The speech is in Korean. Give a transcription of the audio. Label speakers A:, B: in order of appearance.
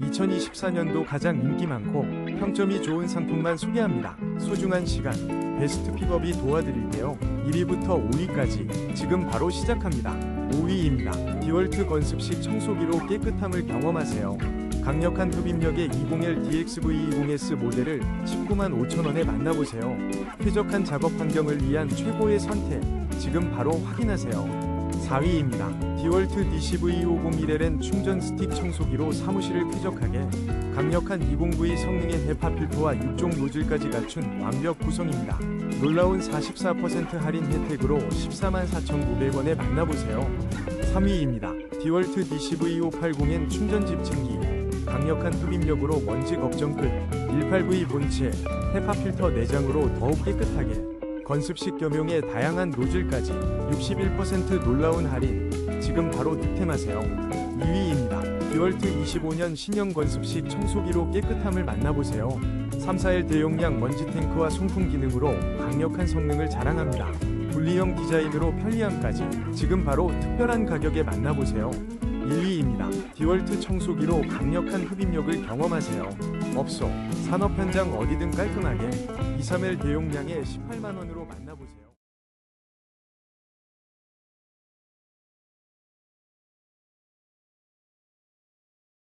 A: 2024년도 가장 인기 많고 평점이 좋은 상품만 소개합니다. 소중한 시간, 베스트 픽업이 도와드릴게요. 1위부터 5위까지 지금 바로 시작합니다. 5위입니다. 디월트 건습식 청소기로 깨끗함을 경험하세요. 강력한 흡입력의 201 DXV20S 모델을 19만 5천원에 만나보세요. 쾌적한 작업 환경을 위한 최고의 선택, 지금 바로 확인하세요. 4위입니다. 디월트 DCV501L은 충전 스틱 청소기로 사무실을 쾌적하게 강력한 20V 성능의 헤파 필터와 6종 노즐까지 갖춘 완벽 구성입니다. 놀라운 44% 할인 혜택으로 14만 4,900원에 만나보세요. 3위입니다. 디월트 DCV580N 충전 집층기 강력한 흡입력으로 먼지 걱정 끝 18V 본체 헤파 필터 내장으로 더욱 깨끗하게 건습식 겸용의 다양한 노즐까지 61% 놀라운 할인 지금 바로 득템하세요 2위입니다 디월트 25년 신형 건습식 청소기로 깨끗함을 만나보세요 341 대용량 먼지 탱크와 송풍 기능으로 강력한 성능을 자랑합니다 분리형 디자인으로 편리함까지 지금 바로 특별한 가격에 만나보세요 1위입니다. 디월트 청소기로 강력한 흡입력을 경험하세요. 업소, 산업 현장 어디든 깔끔하게 231 대용량에 18만원으로 만나보세요.